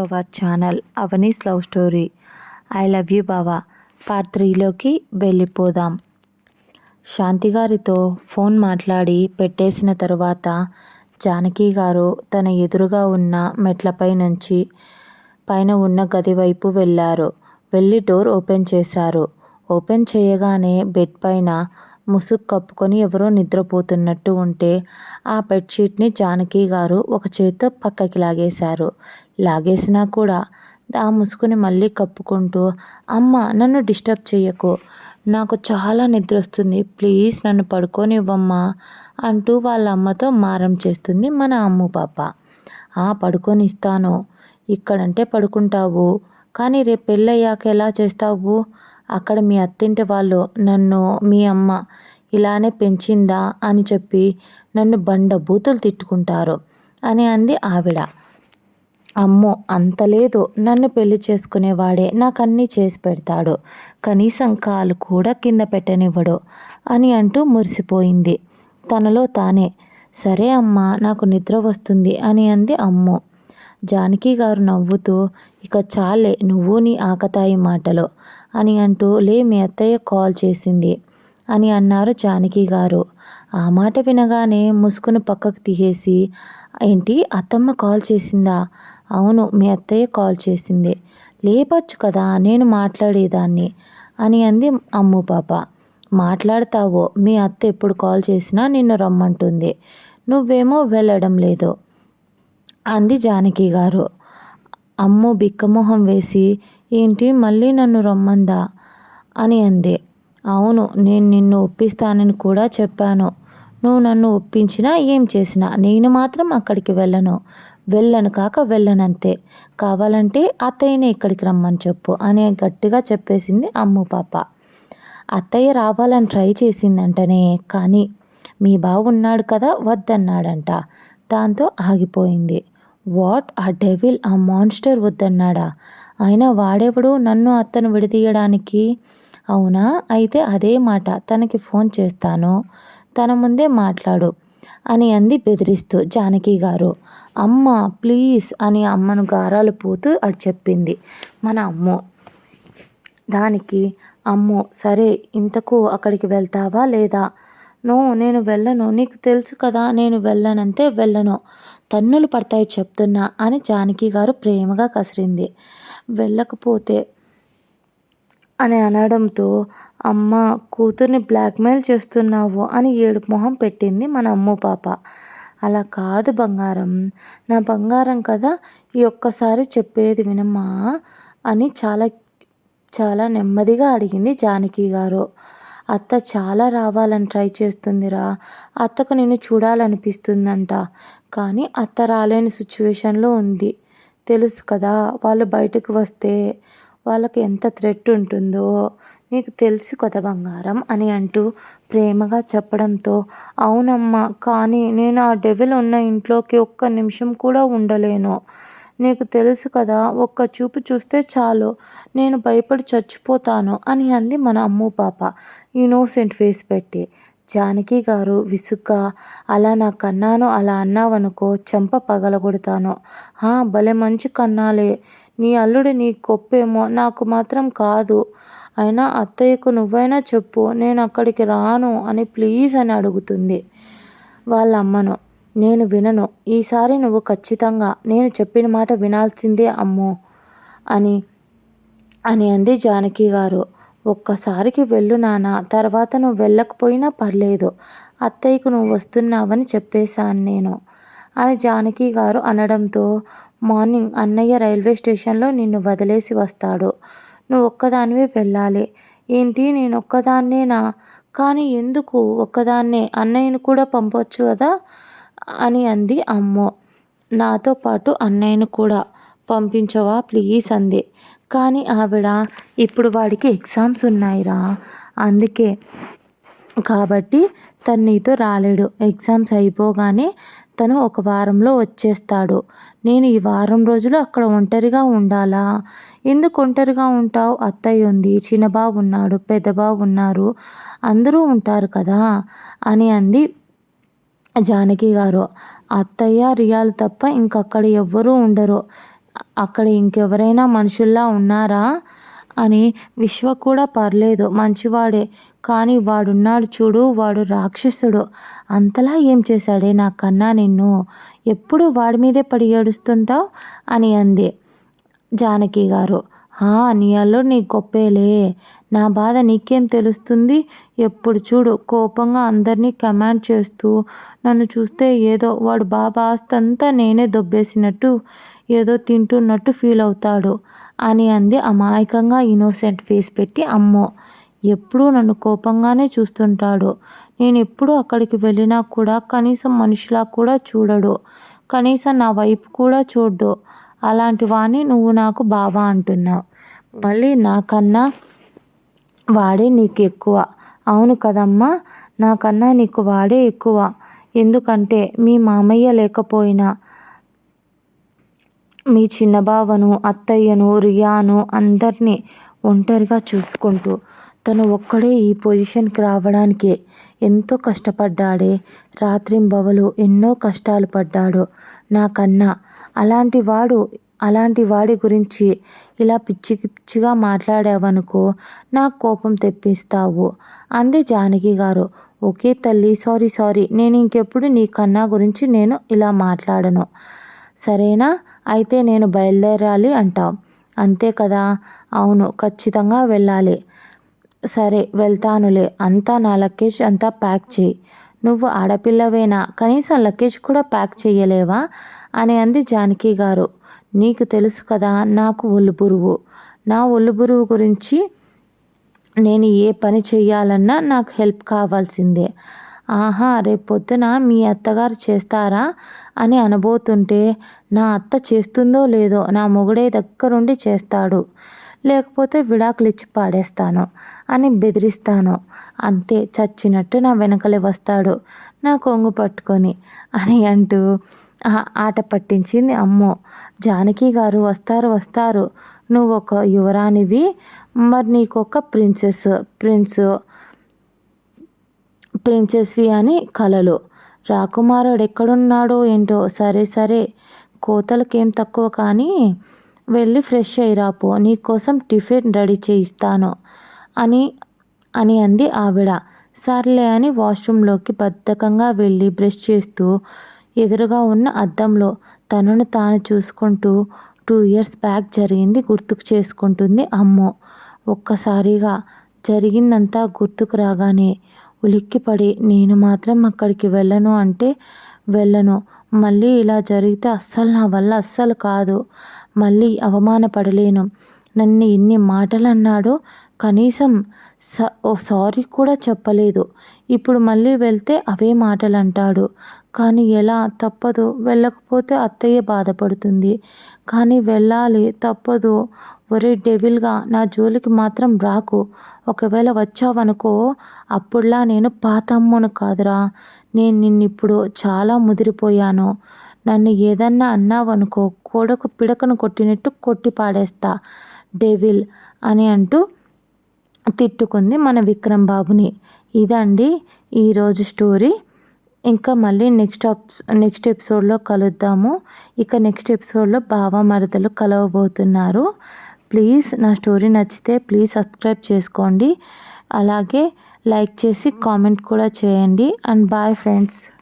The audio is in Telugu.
Hour channel Avani's love story. I love you బావా. పార్ట్ త్రీలోకి వెళ్ళిపోదాం. శాంతి గారితో ఫోన్ మాట్లాడి పెట్టేసిన తరువాత జానకి గారు తన ఎదురుగా ఉన్న మెట్లపై నుంచి పైన ఉన్న గది వైపు వెళ్ళారు. వెళ్ళి డోర్ ఓపెన్ చేశారు. ఓపెన్ చేయగానే బెడ్ పైన ముసుగు కప్పుకొని ఎవరో నిద్రపోతున్నట్టు ఉంటే ఆ బెడ్షీట్ని జానకి గారు ఒక చేత్తో పక్కకి లాగేశారు. లాగేసినా కూడా ఆ ముసుగుని మళ్ళీ కప్పుకుంటూ అమ్మ నన్ను డిస్టర్బ్ చేయకు నాకు చాలా నిద్ర వస్తుంది ప్లీజ్ నన్ను పడుకోనివ్వమ్మా అంటూ వాళ్ళ అమ్మతో మారం చేస్తుంది మన అమ్ము పాప. ఆ పడుకొని ఇస్తాను ఇక్కడంటే పడుకుంటావు. కానీ రేపు పెళ్ళయ్యాక ఎలా చేస్తావు? అక్కడ మీ అత్తింటి వాళ్ళు నన్ను మీ అమ్మ ఇలానే పెంచిందా అని చెప్పి నన్ను బండ బూతులు తిట్టుకుంటారు అని అంది ఆవిడ. అమ్మో అంత లేదు. నన్ను పెళ్ళి చేసుకునేవాడే నాకు అన్నీ చేసి పెడతాడు. కనీసం కాలు కూడా కింద పెట్టనివ్వడు అని అంటూ మురిసిపోయింది. తనలో తానే సరే అమ్మా నాకు నిద్ర వస్తుంది అని అంది అమ్మో. జానకి గారు నవ్వుతూ ఇక చాలే నువ్వు నీ ఆకతాయి మాటలు అని అంటూ లే మీ అత్తయ్య కాల్ చేసింది అని అన్నారు జానకి గారు. ఆ మాట వినగానే ముసుగును పక్కకు తీసేసి ఏంటి అత్తమ్మ కాల్ చేసిందా? అవును మీ అత్తయ్య కాల్ చేసింది. లేపచ్చు కదా నేను మాట్లాడేదాన్ని అని అంది అమ్ము పాప. మాట్లాడతావో మీ అత్త ఎప్పుడు కాల్ చేసినా నిన్ను రమ్మంటుంది. నువ్వేమో వెళ్ళడం లేదు అంది జానకి గారు. అమ్ము బిక్కమొహం వేసి ఏంటి మళ్ళీ నన్ను రమ్మందా? అని అంది. అవును నేను నిన్ను ఒప్పిస్తానని కూడా చెప్పాను. నువ్వు నన్ను ఒప్పించినా ఏం చేసినా నేను మాత్రం అక్కడికి వెళ్ళను. వెళ్ళను కాక వెళ్ళనంతే. కావాలంటే అత్తయ్యనే ఇక్కడికి రమ్మని చెప్పు అని గట్టిగా చెప్పేసింది అమ్ము పాప. అత్తయ్య రావాలని ట్రై చేసిందంటనే కానీ మీ బావ ఉన్నాడు కదా వద్దన్నాడంట. దాంతో ఆగిపోయింది. వాట్ ఆ డెవిల్ ఆ మాన్స్టర్ వద్దన్నాడా? అయినా వాడెవడు నన్ను అత్తను విడదీయడానికి? అవునా? అయితే అదే మాట తనకి ఫోన్ చేస్తాను. తన ముందే మాట్లాడు అని అంది బెదిరిస్తూ జానకి గారు. అమ్మ ప్లీజ్ అని అమ్మను గారాలు పోతూ అటు చెప్పింది. మన అమ్మో. దానికి అమ్మో సరే ఇంతకు అక్కడికి వెళ్తావా లేదా? నో నేను వెళ్ళను. నీకు తెలుసు కదా నేను వెళ్ళనంతే వెళ్ళను. తన్నులు పడతాయి చెప్తున్నా అని జానకి గారు ప్రేమగా కసిరింది. వెళ్ళకపోతే అని అనడంతో అమ్మ కూతుర్ని బ్లాక్మెయిల్ చేస్తున్నావు అని ఏడుపు మొహం పెట్టింది మన అమ్మ పాప. అలా కాదు బంగారం. నా బంగారం కదా ఈ ఒక్కసారి చెప్పేది వినమ్మా అని చాలా చాలా నెమ్మదిగా అడిగింది జానకి గారు. అత్త చాలా రావాలని ట్రై చేస్తుందిరా. అత్తకు నిన్ను చూడాలనిపిస్తుందంట. కానీ అత్త రాలేని సిచ్యువేషన్లో ఉంది. తెలుసు కదా వాళ్ళు బయటకు వస్తే వాళ్ళకి ఎంత థ్రెట్ ఉంటుందో. నీకు తెలుసు కదా బంగారం అని అంటూ ప్రేమగా చెప్పడంతో అవునమ్మా కానీ నేను ఆ డెవిల్ ఉన్న ఇంట్లోకి ఒక్క నిమిషం కూడా ఉండలేను. నీకు తెలుసు కదా ఒక్క చూపు చూస్తే చాలు నేను భయపడి చచ్చిపోతాను అని అంది మన అమ్ము పాప. ఇన్నోసెంట్ ఫేస్ పెట్టి. జానకి గారు విసుగ్గా అలా నా కన్నాను అలా అన్నావనుకో చెంప పగలగొడతాను. భలే మంచి కన్నాలే. నీ అల్లుడు నీ కొప్పేమో నాకు మాత్రం కాదు. అయినా అత్తయ్యకు నువ్వైనా చెప్పు నేను అక్కడికి రాను అని ప్లీజ్ అని అడుగుతుంది. వాళ్ళ అమ్మను నేను వినను. ఈసారి నువ్వు ఖచ్చితంగా నేను చెప్పిన మాట వినాల్సిందే అమ్మో అని అని అంది జానకి గారు. ఒక్కసారికి వెళ్ళు నాన్న తర్వాత నువ్వు వెళ్ళకపోయినా పర్లేదు. అత్తయ్యకు నువ్వు వస్తున్నావని చెప్పేశాను నేను అని జానకి గారు అనడంతో మార్నింగ్ అన్నయ్య రైల్వే స్టేషన్లో నిన్ను వదిలేసి వస్తాడు. నువ్వు ఒక్కదానివే వెళ్ళాలి. ఏంటి? నేను ఒక్కదాన్నేనా? కానీ ఎందుకు ఒక్కదాన్నే? అన్నయ్యను కూడా పంపొచ్చు కదా? అని అంది అమ్మో. నాతో పాటు అన్నయ్యను కూడా పంపించవా ప్లీజ్ అంది. కానీ ఆవిడ ఇప్పుడు వాడికి ఎగ్జామ్స్ ఉన్నాయిరా. అందుకే. కాబట్టి తను నీతో రాలేడు. ఎగ్జామ్స్ అయిపోగానే తను ఒక వారంలో వచ్చేస్తాడు. నేను ఈ వారం రోజులు అక్కడ ఒంటరిగా ఉండాలా? ఎందుకు ఒంటరిగా ఉంటావు? అత్తయ్య ఉంది చిన్నబాబు ఉన్నాడు పెద్దబాబు ఉన్నారు అందరూ ఉంటారు కదా? అని అంది జానకి గారు. అత్తయ్య రియాల్ తప్ప ఇంకక్కడ ఎవ్వరూ ఉండరు. అక్కడ ఇంకెవరైనా మనుషుల్లా ఉన్నారా? అని విశ్వ కూడా పర్లేదు మంచివాడే. కానీ వాడున్నాడు చూడు వాడు రాక్షసుడు. అంతలా ఏం చేశాడే నా కన్నా నిన్ను? ఎప్పుడు వాడి మీదే పడి ఏడుస్తుంటావు? అని అంది జానకి గారు. నీ అల్లుడు నీ గొప్పేలే. నా బాధ నీకేం తెలుస్తుంది? ఎప్పుడు చూడు కోపంగా అందరినీ కమాండ్ చేస్తూ నన్ను చూస్తే ఏదో వాడు బాబా ఆస్తంతా నేనే దొబ్బేసినట్టు ఏదో తింటున్నట్టు ఫీల్ అవుతాడు అని అంది అమాయకంగా ఇన్నోసెంట్ ఫేస్ పెట్టి అమ్మో. ఎప్పుడూ నన్ను కోపంగానే చూస్తుంటాడు. నేను ఎప్పుడు అక్కడికి వెళ్ళినా కూడా కనీసం మనిషిలా కూడా చూడడు. కనీసం నా వైపు కూడా చూడ్డు. అలాంటి వాణ్ణి నువ్వు నాకు బాబా అంటున్నావు మళ్ళీ నాకన్నా వాడే నీకు ఎక్కువ. అవును కదమ్మా నాకన్నా నీకు వాడే ఎక్కువ. ఎందుకంటే మీ మామయ్య లేకపోయినా మీ చిన్నబావను అత్తయ్యను రియాను అందరినీ ఒంటరిగా చూసుకుంటూ తను ఒక్కడే ఈ పొజిషన్కి రావడానికే ఎంతో కష్టపడ్డాడే. రాత్రింబవలు ఎన్నో కష్టాలు పడ్డాడు నాకన్నా. అలాంటి వాడు అలాంటి వాడి గురించి ఇలా పిచ్చి పిచ్చిగా మాట్లాడావనుకో నాకు కోపం తెప్పిస్తావు. అంది జానకి గారు. ఓకే తల్లి సారీ సారీ. నేను ఇంకెప్పుడు నీ కన్నా గురించి నేను ఇలా మాట్లాడను. సరేనా? అయితే నేను బయలుదేరాలి అంటావు అంతే కదా? అవును ఖచ్చితంగా వెళ్ళాలి. సరే వెళ్తానులే అంతా నా లగేజ్ అంతా ప్యాక్ చేయి. నువ్వు ఆడపిల్లవేనా? కనీసం లగేజ్ కూడా ప్యాక్ చేయలేవా అని అంది జానకి గారు. నీకు తెలుసు కదా నాకు ఒళ్ళు బురువు. నా ఒళ్ళు బురువు గురించి నేను ఏ పని చేయాలన్నా నాకు హెల్ప్ కావాల్సిందే. ఆహా రేపొద్దున మీ అత్తగారు చేస్తారా? అని అనబోతుంటే నా అత్త చేస్తుందో లేదో నా మొగుడే దగ్గరుండి చేస్తాడు. లేకపోతే విడాకులు ఇచ్చి పాడేస్తాను. అని బెదిరిస్తాను. అంతే చచ్చినట్టు నా వెనకలే వస్తాడు. నా కొంగు పట్టుకొని అని అంటూ ఆట పట్టించింది అమ్మో. జానకి గారు వస్తారు వస్తారు. నువ్వు ఒక యువరానివి మరి నీకు ఒక ప్రిన్సెస్ ప్రిన్స్ ప్రిన్సెస్వి అని కలలు. రాకుమారుడు ఎక్కడున్నాడో ఏంటో సరే సరే. కోతలకేం తక్కువ కానీ వెళ్ళి ఫ్రెష్ అయి రాపో. నీకోసం టిఫిన్ రెడీ చేయిస్తాను. అని అని అంది ఆవిడ. సర్లే అని వాష్రూమ్లోకి బద్ధకంగా వెళ్ళి బ్రష్ చేస్తూ ఎదురుగా ఉన్న అద్దంలో తనను తాను చూసుకుంటూ టూ ఇయర్స్ బ్యాక్ జరిగింది గుర్తుకు చేసుకుంటుంది అమ్మో. ఒక్కసారిగా జరిగిందంతా గుర్తుకు రాగానే ఉలిక్కిపడి నేను మాత్రం అక్కడికి వెళ్ళను అంటే వెళ్ళను. మళ్ళీ ఇలా జరిగితే అస్సలు నా వల్ల అస్సలు కాదు. మళ్ళీ అవమానపడలేను. నన్ను ఎన్ని మాటలు అన్నాడో కనీసం స ఓ సారీ కూడా చెప్పలేదు. ఇప్పుడు మళ్ళీ వెళ్తే అవే మాటలు అంటాడు కానీ ఎలా? తప్పదు. వెళ్ళకపోతే అత్తయ్య బాధపడుతుంది. కానీ వెళ్ళాలి. తప్పదు. ఒరే డెవిల్గా నా జోలికి మాత్రం రాకు. ఒకవేళ వచ్చావనుకో అప్పుడులా నేను పాతమ్మను కాదురా. నేను నిన్నిప్పుడు చాలా ముదిరిపోయాను. నన్ను ఏదన్నా అన్నావనుకో కోడకు పిడకను కొట్టినట్టు కొట్టి పాడేస్తా. డెవిల్ అని అంటూ తిట్టుకుంది మన విక్రమ్ బాబుని. ఇదండి ఈరోజు స్టోరీ. ఇంకా మళ్ళీ నెక్స్ట్ నెక్స్ట్ ఎపిసోడ్లో కలుద్దాము. ఇక నెక్స్ట్ ఎపిసోడ్లో బావ మరదలు కలవబోతున్నారు. ప్లీజ్ నా స్టోరీ నచ్చితే ప్లీజ్ సబ్స్క్రైబ్ చేసుకోండి. అలాగే లైక్ చేసి కామెంట్ కూడా చేయండి. And bye friends.